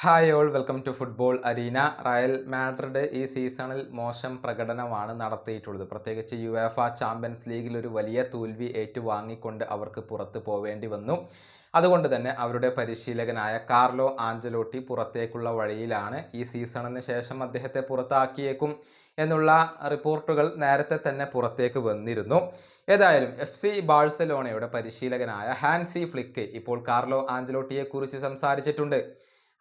Hi all welcome to football arena Real Madrid ഈ സീസണിൽ മോശം പ്രകടനമാണ് നടത്തിയിട്ടുള്ളത്. പ്രത്യേകിച്ച് യുവേഫ ചാമ്പ്യൻസ് ലീഗിൽ ഒരു വലിയ തോൽവി ഏറ്റുവാങ്ങിക്കൊണ്ട് അവർക്ക് പുറത്ത് പോവേണ്ടി വന്നു. അതുകൊണ്ട് തന്നെ അവരുടെ പരിശീലകനായ കാർലോ ആഞ്ചലോട്ടി പുറത്തേക്കുള്ള വഴിയിലാണ് ഈ സീസണിന് ശേഷം അദ്ദേഹത്തെ പുറത്താക്കിയേക്കും എന്നുള്ള റിപ്പോർട്ടുകൾ നേരത്തെ തന്നെ പുറത്തേക്ക് വന്നിരുന്നു. ഏതായാലും എഫ് സി ബാഴ്സലോണയുടെ പരിശീലകനായ ഹാൻസി ഫ്ലിക്ക് ഇപ്പോൾ കാർലോ ആഞ്ചലോട്ടിയെക്കുറിച്ച് സംസാരിച്ചിട്ടുണ്ട്.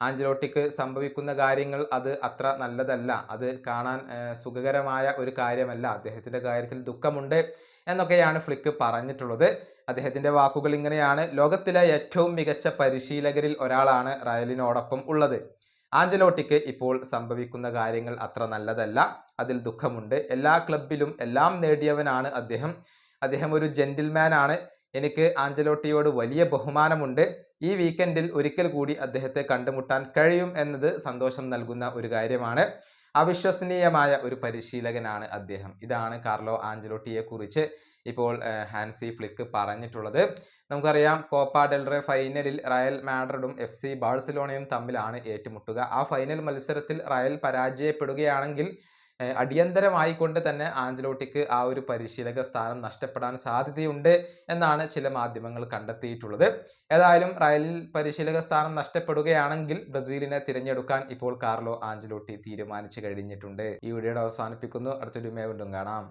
ആഞ്ചലോട്ടിക്ക് സംഭവിക്കുന്ന കാര്യങ്ങൾ അത് അത്ര നല്ലതല്ല. അത് കാണാൻ സുഖകരമായ ഒരു കാര്യമല്ല. അദ്ദേഹത്തിന്റെ കാര്യത്തിൽ ദുഃഖമുണ്ട് എന്നൊക്കെയാണ് ഫ്ലിക്ക് പറഞ്ഞിട്ടുള്ളത്. അദ്ദേഹത്തിന്റെ വാക്കുകൾ ഇങ്ങനെയാണ്. ലോകത്തിലെ ഏറ്റവും മികച്ച പരിശീലകരിൽ ഒരാളാണ് റയലിനോടൊപ്പം ഉള്ളത്. ആഞ്ചലോട്ടിക്ക് ഇപ്പോൾ സംഭവിക്കുന്ന കാര്യങ്ങൾ അത്ര നല്ലതല്ല. അതിൽ ദുഃഖമുണ്ട്. എല്ലാ ക്ലബിലും എല്ലാം നേടിയവനാണ് അദ്ദേഹം. അദ്ദേഹം ഒരു ജെന്റിൽമാൻ ആണ് എനിക്ക് ആഞ്ചലോട്ടിയോട് വലിയ ബഹുമാനമുണ്ട്. ഈ വീക്കെൻഡിൽ ഒരിക്കൽ കൂടി അദ്ദേഹത്തെ കണ്ടുമുട്ടാൻ കഴിയും എന്നത് സന്തോഷം നൽകുന്ന ഒരു കാര്യമാണ്. അവിശ്വസനീയമായ ഒരു പരിശീലകനാണ് അദ്ദേഹം. ഇതാണ് കാർലോ ആഞ്ചലോട്ടിയെ കുറിച്ച് ഇപ്പോൾ ഹാൻസി ഫ്ലിക്ക് പറഞ്ഞിട്ടുള്ളത്. നമുക്കറിയാം കോപ്പ ഡെൽറെ ഫൈനലിൽ റയൽ മാഡ്രിഡും എഫ് സി ബാഴ്സലോണയും തമ്മിലാണ് ഏറ്റുമുട്ടുക. ആ ഫൈനൽ മത്സരത്തിൽ റയൽ പരാജയപ്പെടുകയാണെങ്കിൽ ഏഹ്, അടിയന്തരമായി കൊണ്ട് തന്നെ ആഞ്ചലോട്ടിക്ക് ആ ഒരു പരിശീലക സ്ഥാനം നഷ്ടപ്പെടാൻ സാധ്യതയുണ്ട് എന്നാണ് ചില മാധ്യമങ്ങൾ കണ്ടെത്തിയിട്ടുള്ളത്. ഏതായാലും റയലിൽ പരിശീലക സ്ഥാനം നഷ്ടപ്പെടുകയാണെങ്കിൽ ബ്രസീലിനെ തിരഞ്ഞെടുക്കാൻ ഇപ്പോൾ കാർലോ ആഞ്ചലോട്ടി തീരുമാനിച്ചു കഴിഞ്ഞിട്ടുണ്ട്. ഈ വീഡിയോയുടെ അവസാനിപ്പിക്കുന്നു. അടുത്തൊരു മേ വീണ്ടും കാണാം.